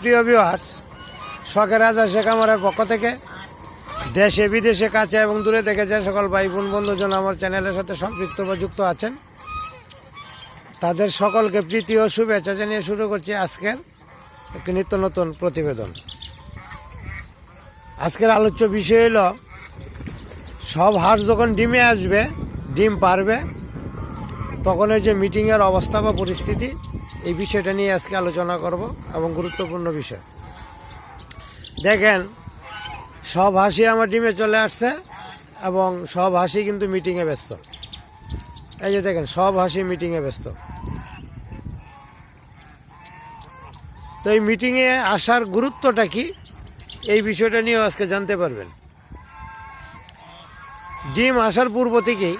প্রিয় বিহাস শখের রাজা শেখ আমারের পক্ষ থেকে দেশে, বিদেশে, কাছে এবং দূরে থেকে যে সকল ভাই বোন, বন্ধুজন আমার চ্যানেলের সাথে সম্পৃক্ত বা যুক্ত আছেন, তাদের সকলকে প্রীতি ও শুভেচ্ছা জানিয়ে শুরু করছি আজকের একটি নিত্য নতুন প্রতিবেদন। আজকের আলোচ্য বিষয় হলো, সব হাঁস যখন ডিমে আসবে, ডিম পারবে, তখন এই যে মিটিংয়ের অবস্থা বা পরিস্থিতি এই বিষয়টা নিয়ে আজকে আলোচনা করব এবং গুরুত্বপূর্ণ বিষয়। দেখেন, সব হাসি আমার ডিমে চলে আসছে এবং সব হাসি কিন্তু মিটিংয়ে ব্যস্ত। এই যে দেখেন, সব হাসি মিটিংয়ে ব্যস্ত। তো এই মিটিংয়ে আসার গুরুত্বটা কি? এই বিষয়টা নিয়েও আজকে জানতে পারবেন। ডিম আসার পূর্ব থেকেই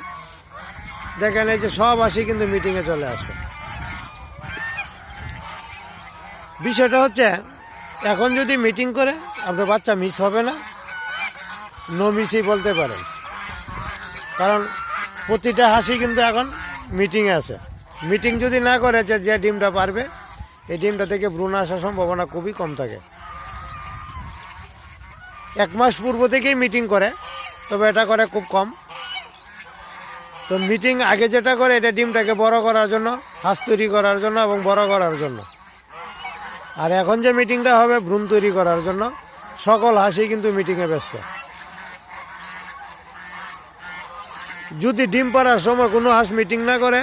দেখেন, এই যে সব হাসি কিন্তু মিটিংয়ে চলে আসছে। বিষয়টা হচ্ছে, এখন যদি মিটিং করে, আপনার বাচ্চা মিস হবে না। নো মিসই বলতে পারেন কারণ প্রতিটা হাসি কিন্তু এখন মিটিংয়ে আছে। মিটিং যদি না করে, যে যে ডিমটা পারবে, এই ডিমটা থেকে ভ্রূণ আসার সম্ভাবনা খুবই কম থাকে। এক মাস পূর্ব থেকেই মিটিং করে, তবে এটা করে খুব কম। তো মিটিং আগে যেটা করে, এটা ডিমটাকে বড় করার জন্য, হাঁস তৈরি করার জন্য এবং বড় করার জন্য। আর এখন যে মিটিংটা হবে ভ্রূণ তৈরি করার জন্য, সকল হাসি কিন্তু মিটিংয়ে ব্যস্ত। যদি ডিম পাড়ার সময় কোনো হাঁস মিটিং না করে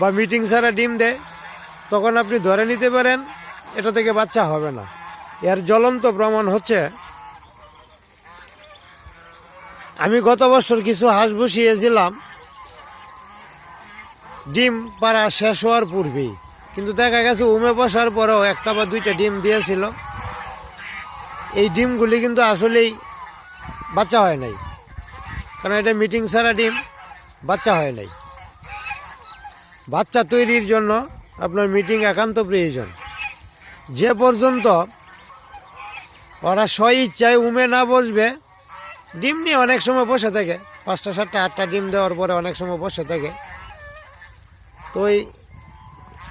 বা মিটিং ছাড়া ডিম দেয়, তখন আপনি ধরে নিতে পারেন, এটা থেকে বাচ্চা হবে না। এর জ্বলন্ত প্রমাণ হচ্ছে, আমি গত বছর কিছু হাঁস বসিয়েছিলাম, ডিম পাড়া শেষ হওয়ার পূর্বেই। কিন্তু দেখা গেছে উমে বসার পরেও একটা বা দুইটা ডিম দিয়েছিল। এই ডিমগুলি কিন্তু আসলেই বাচ্চা হয় নাই। কারণ এটা মিটিং ছাড়া ডিম, বাচ্চা হয় নাই। বাচ্চা তৈরির জন্য আপনার মিটিং একান্ত প্রয়োজন। যে পর্যন্ত ওরা স্ব ইচ্ছায় উমে না বসবে, ডিম নিয়ে অনেক সময় বসে থাকে। পাঁচটা, সাতটা, আটটা ডিম দেওয়ার পরে অনেক সময় বসে থাকে। তো এই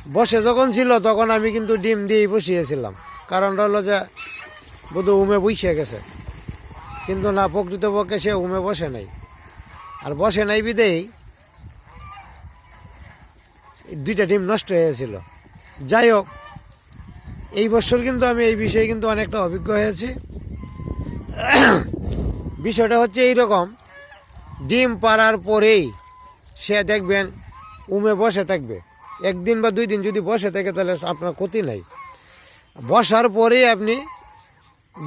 বসে যখন ছিল, তখন আমি কিন্তু ডিম দিয়েই বসিয়েছিলাম। কারণটা হলো যে বোধহয় উমে বসে গেছে। কিন্তু না, প্রকৃতপক্ষে সে উমে বসে নাই। আর বসে নাই বিদেই দুইটা ডিম নষ্ট হয়েছিল। যাই হোক, এই বছর কিন্তু আমি এই বিষয়ে কিন্তু অনেকটা অভিজ্ঞ হয়েছি। বিষয়টা হচ্ছে এই রকম ডিম পাড়ার পরেই সে দেখবেন উমে বসে থাকবে। একদিন বা দুই দিন যদি বসে থাকে, তাহলে আপনার ক্ষতি নাই। বসার পরেই আপনি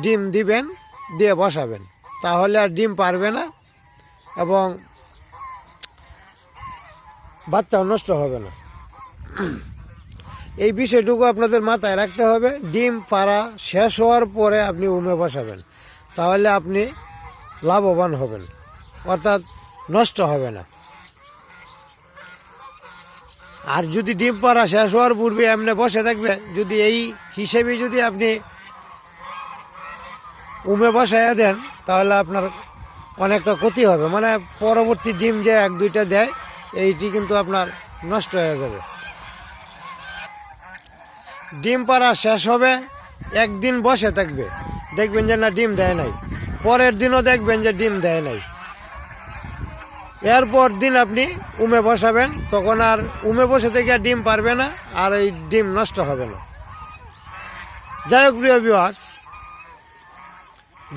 ডিম দিবেন, দিয়ে বসাবেন। তাহলে আর ডিম পারবে না এবং বাচ্চাও নষ্ট হবে না। এই বিষয়টুকু আপনাদের মাথায় রাখতে হবে। ডিম পাড়া শেষ হওয়ার পরে আপনি উমে বসাবেন। তাহলে আপনি লাভবান হবেন, অর্থাৎ নষ্ট হবে না। আর যদি ডিম পাড়া শেষ হওয়ার পূর্বে এমনি বসে থাকবে, যদি এই হিসেবে যদি আপনি উমে বসাইয়া দেন, তাহলে আপনার অনেকটা ক্ষতি হবে। মানে পরবর্তী ডিম যে এক, দুইটা দেয়, এইটি কিন্তু আপনার নষ্ট হয়ে যাবে। ডিম পাড়া শেষ হবে, একদিন বসে থাকবে। দেখবেন যে না, ডিম দেয় নাই। পরের দিনও দেখবেন যে ডিম দেয় নাই। এরপর দিন আপনি উমে বসাবেন, তখন আর উমে বসে থেকে আর ডিম পারবে না, আর এই ডিম নষ্ট হবে না। যাই হোক, প্রিয় বিবাস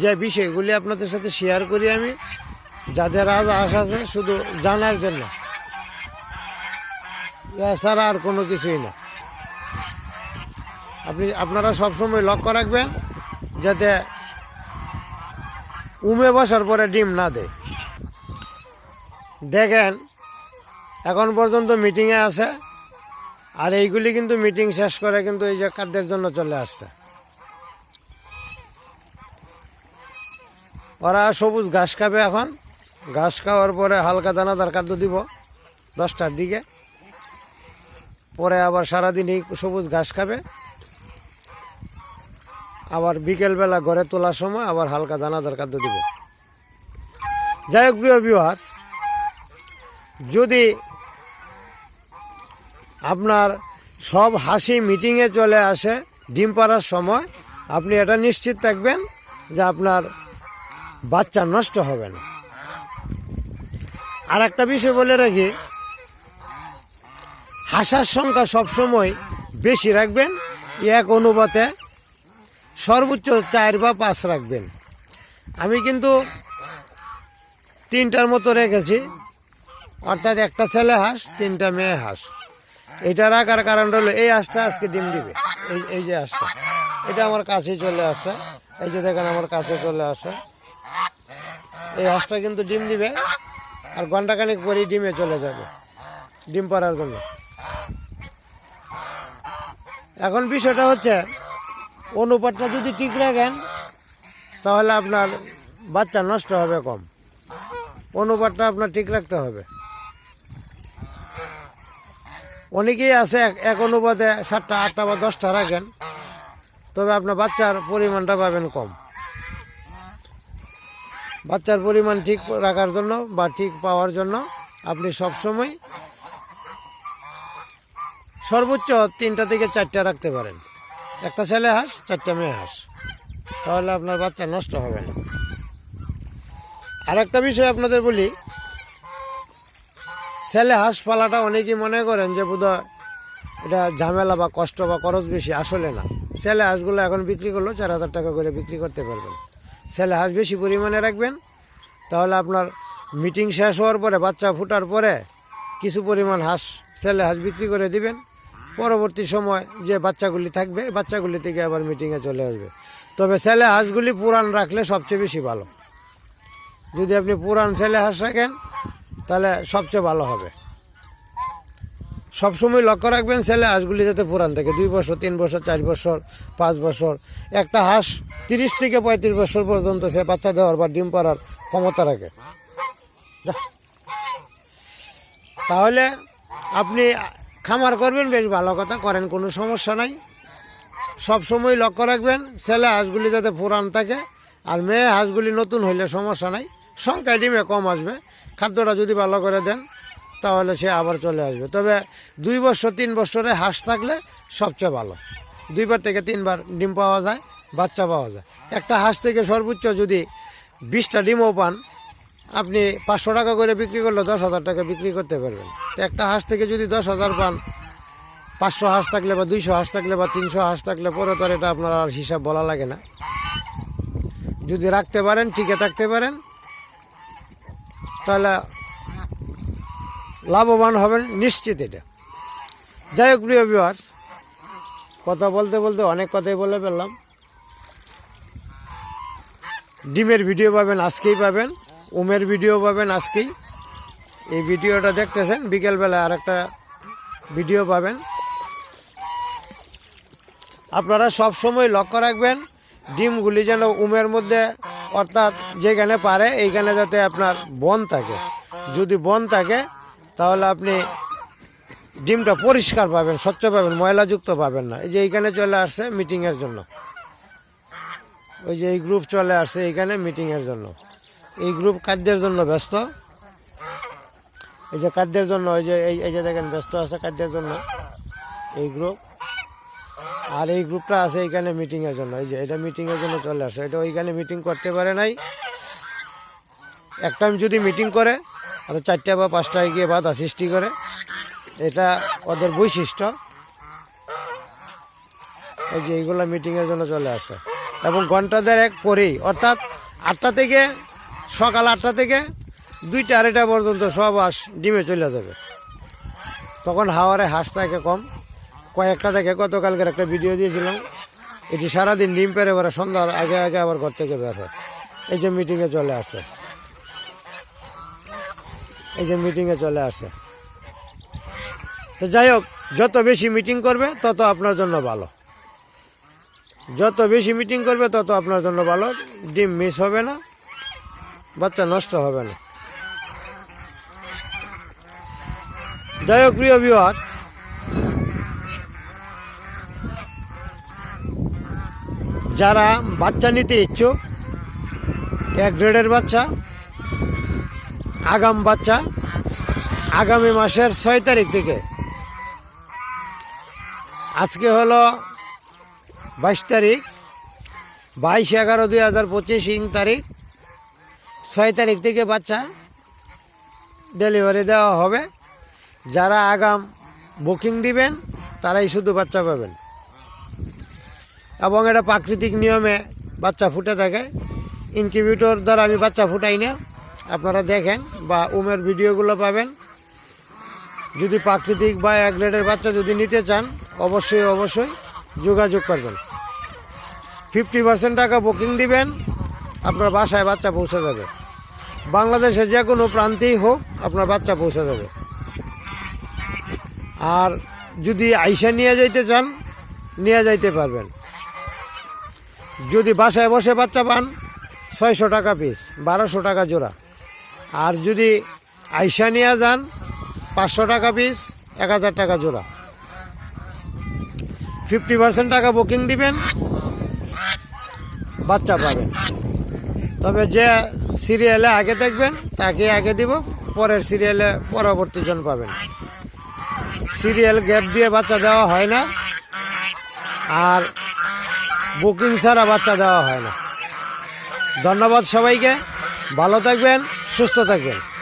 যে বিষয়গুলি আপনাদের সাথে শেয়ার করি আমি, যাদের আজ আশা আছে শুধু জানার জন্য। এছাড়া আর কোনো কিছুই না। আপনি, আপনারা সবসময় লক্ষ্য রাখবেন, যাতে উমে বসার পরে ডিম না দেয়। দেখেন, এখন পর্যন্ত মিটিংয়ে আছে, আর এইগুলি কিন্তু মিটিং শেষ করে কিন্তু এই যে খাদ্যের জন্য চলে আসছে। ওরা সবুজ ঘাস খাবে এখন, ঘাস খাওয়ার পরে হালকা দানা দানাদার খাদ্য দিব দশটার দিকে। পরে আবার সারাদিন এই সবুজ ঘাস খাবে। আবার বিকেলবেলা ঘরে তোলার সময় আবার হালকা দানাদার খাদ্য দিব। যাই হোক, প্রিয় বিহাস যদি আপনার সব হাসি মিটিংয়ে চলে আসে, ডিম পাড়ার সময়, আপনি এটা নিশ্চিত থাকবেন যে আপনার বাচ্চা নষ্ট হবে না। আর একটা বিষয় বলে রাখি, হাসার সংখ্যা সবসময় বেশি রাখবেন, এক অনুপাতে সর্বোচ্চ চার বা পাঁচ রাখবেন। আমি কিন্তু তিনটার মতো রেখেছি অর্থাৎ একটা ছেলে হাঁস, তিনটা মেয়ে হাঁস। এটা রাখার কারণ হলো এই হাঁসটা আজকে ডিম দিবে। এই এই যে হাঁসটা, এটা আমার কাছে চলে আসে। এই যে দেখেন, আমার কাছে চলে আসে। এই হাঁসটা কিন্তু ডিম দিবে আর ঘন্টাখানিক পরেই ডিমে চলে যাবে, ডিম পাড়ার জন্য। এখন বিষয়টা হচ্ছে, অনুপাতটা যদি ঠিক রাখেন, তাহলে আপনার বাচ্চা নষ্ট হবে কম। অনুপাতটা আপনার ঠিক রাখতে হবে। অনেকেই আছে এক- অনুপাতে সাতটা, আটটা বা দশটা রাখেন। তবে আপনার বাচ্চার পরিমাণটা পাবেন কম। বাচ্চার পরিমাণ ঠিক রাখার জন্য বা ঠিক পাওয়ার জন্য আপনি সবসময় সর্বোচ্চ তিনটা থেকে চারটা রাখতে পারেন। একটা ছেলে হাঁস, চারটা মেয়ে হাঁস। তাহলে আপনার বাচ্চা নষ্ট হবে না। আর একটা বিষয় আপনাদের বলি ছেলে হাঁস পালাটা অনেকেই মনে করেন যে বোধহয় এটা ঝামেলা বা কষ্ট বা খরচ বেশি, আসলে না। ছেলে হাঁসগুলো এখন বিক্রি করলেও চার হাজার টাকা করে বিক্রি করতে পারবেন। ছেলে হাঁস বেশি পরিমাণে রাখবেন, তাহলে আপনার মিটিং শেষ হওয়ার পরে, বাচ্চা ফুটার পরে কিছু পরিমাণ হাঁস, ছেলে হাঁস বিক্রি করে দিবেন। পরবর্তী সময় যে বাচ্চাগুলি থাকবে বাচ্চাগুলি থেকে আবার মিটিংয়ে চলে আসবে। তবে ছেলে হাঁসগুলি পুরান রাখলে সবচেয়ে বেশি ভালো। যদি আপনি পুরান ছেলে হাঁস রাখেন তাহলে সবচেয়ে ভালো হবে। সবসময় লক্ষ্য রাখবেন ছেলে, হাঁসগুলি যাতে পুরান থাকে। দুই বছর, তিন বছর, চার বছর, পাঁচ বছর। একটা হাঁস তিরিশ থেকে পঁয়ত্রিশ বছর পর্যন্ত সে বাচ্চা দেওয়ার বা ডিম পাড়ার ক্ষমতা রাখে। তাহলে আপনি খামার করবেন, বেশ ভালো কথা, করেন, কোনো সমস্যা নাই। সব সময় লক্ষ্য রাখবেন, ছেলে, হাঁসগুলি যাতে পুরান থাকে। আর মেয়ে, হাঁসগুলি নতুন হইলে সমস্যা নাই। সংখ্যা ডিমে কম আসবে। খাদ্যটা যদি ভালো করে দেন, তাহলে সে আবার চলে আসবে। তবে দুই বছর, তিন বছরে হাঁস থাকলে সবচেয়ে ভালো। দুইবার থেকে তিনবার ডিম পাওয়া যায়, বাচ্চা পাওয়া যায়। একটা হাঁস থেকে সর্বোচ্চ যদি বিশটা ডিমও পান, আপনি পাঁচশো টাকা করে বিক্রি করলে দশ হাজার টাকা বিক্রি করতে পারবেন। তো একটা হাঁস থেকে যদি দশ হাজার পান, পাঁচশো হাঁস থাকলে বা দুইশো হাঁস থাকলে বা তিনশো হাঁস থাকলে পরে তো আর এটা আপনার আর হিসাব বলা লাগে না। যদি রাখতে পারেন, টিকে থাকতে পারেন তাহলে লাভবান হবেন নিশ্চিত এটা। যাই হোক, প্রিয় বিহার কথা বলতে বলতে অনেক কথাই বলে ফেললাম। ডিমের ভিডিও পাবেন, আজকেই পাবেন। উমের ভিডিও পাবেন আজকেই। এই ভিডিওটা দেখতেছেন বিকেলবেলা আর একটা ভিডিও পাবেন। আপনারা সব সময় লক্ষ্য রাখবেন, ডিমগুলি যেন উমের মধ্যে অর্থাৎ যেখানে পারে, এইখানে যাতে আপনার বন থাকে। যদি বন থাকে, তাহলে আপনি ডিমটা পরিষ্কার পাবেন, স্বচ্ছ পাবেন, ময়লাযুক্ত পাবেন না। এই যে এইখানে চলে আসছে মিটিংয়ের জন্য। ওই যে এই গ্রুপ চলে আসছে এইখানে মিটিংয়ের জন্য। এই গ্রুপ খাদ্যের জন্য ব্যস্ত। এই যে খাদ্যের জন্য, ওই যে এই যে দেখেন, ব্যস্ত আছে খাদ্যের জন্য। এই গ্রুপ। আর এই গ্রুপটা আছে এইখানে মিটিংয়ের জন্য। এই যে, এটা মিটিংয়ের জন্য চলে আসে এটা ওইখানে মিটিং করতে পারে নাই। এক টাইম যদি মিটিং করে, আর চারটা বা পাঁচটায় গিয়ে বাধা সৃষ্টি করে, এটা ওদের বৈশিষ্ট্য। এই যে, এইগুলো মিটিংয়ের জন্য চলে আসে এবং ঘণ্টা দেড়েক পরেই, অর্থাৎ আটটা থেকে সকাল আটটা থেকে দুইটা আড়াইটা পর্যন্ত সব হাঁস ডিমে চলে যাবে। তখন হাওয়ারে হাঁস থাকে কম। কয়েকটা থেকে গতকালকের একটা ভিডিও দিয়েছিলাম। এটি সারাদিন ডিম পেরে পরে সন্ধ্যার আগে আগে আবার ঘর থেকে বের হয়। এই যে মিটিংয়ে চলে আসে। এই যে মিটিংয়ে চলে আসে। তো যাই হোক, যত বেশি মিটিং করবে, তত আপনার জন্য ভালো। যত বেশি মিটিং করবে, তত আপনার জন্য ভালো। ডিম মিস হবে না, বাচ্চা নষ্ট হবে না। যাই হোক, প্রিয় ভিউয়ার্স যারা বাচ্চা নিতে ইচ্ছুক, এক গ্রেডের বাচ্চা, আগাম বাচ্চা, আগামী মাসের ছয় তারিখ থেকে। আজকে হলো বাইশ তারিখ, বাইশ এগারো দুই হাজার পঁচিশ ইং তারিখ। ছয় তারিখ থেকে বাচ্চা ডেলিভারি দেওয়া হবে। যারা আগাম বুকিং দিবেন, তারাই শুধু বাচ্চা পাবেন। এবং এটা প্রাকৃতিক নিয়মে বাচ্চা ফুটে থাকে। ইনকিউবেটর দ্বারা আমি বাচ্চা ফুটাই না। আপনারা দেখেন বা উমের ভিডিওগুলো পাবেন। যদি প্রাকৃতিক বা এক গ্রেডের বাচ্চা যদি নিতে চান, অবশ্যই অবশ্যই যোগাযোগ করবেন। ফিফটি পার্সেন্ট টাকা বুকিং দিবেন, আপনার বাসায় বাচ্চা পৌঁছে যাবে। বাংলাদেশে যে কোনো প্রান্তেই হোক আপনার বাচ্চা পৌঁছে যাবে। আর যদি আইসা নিয়ে যাইতে চান, নিয়ে যাইতে পারবেন। যদি বাসায় বসে বাচ্চা পান, ছয়শো টাকা পিস বারোশো টাকা জোড়া। আর যদি আইসা নিয়ে যান, পাঁচশো টাকা পিস এক হাজার টাকা জোড়া। ফিফটি পার্সেন্ট টাকা বুকিং দিবেন, বাচ্চা পাবেন। তবে যে সিরিয়ালে আগে দেখবেন, তাকে আগে দিব, পরের সিরিয়ালে পরবর্তী জন পাবেন। সিরিয়াল গ্যাপ দিয়ে বাচ্চা দেওয়া হয় না। আর বুকিং ছাড়া বাচ্চা দেওয়া হয় না। ধন্যবাদ সবাইকে। ভালো থাকবেন সুস্থ থাকবেন।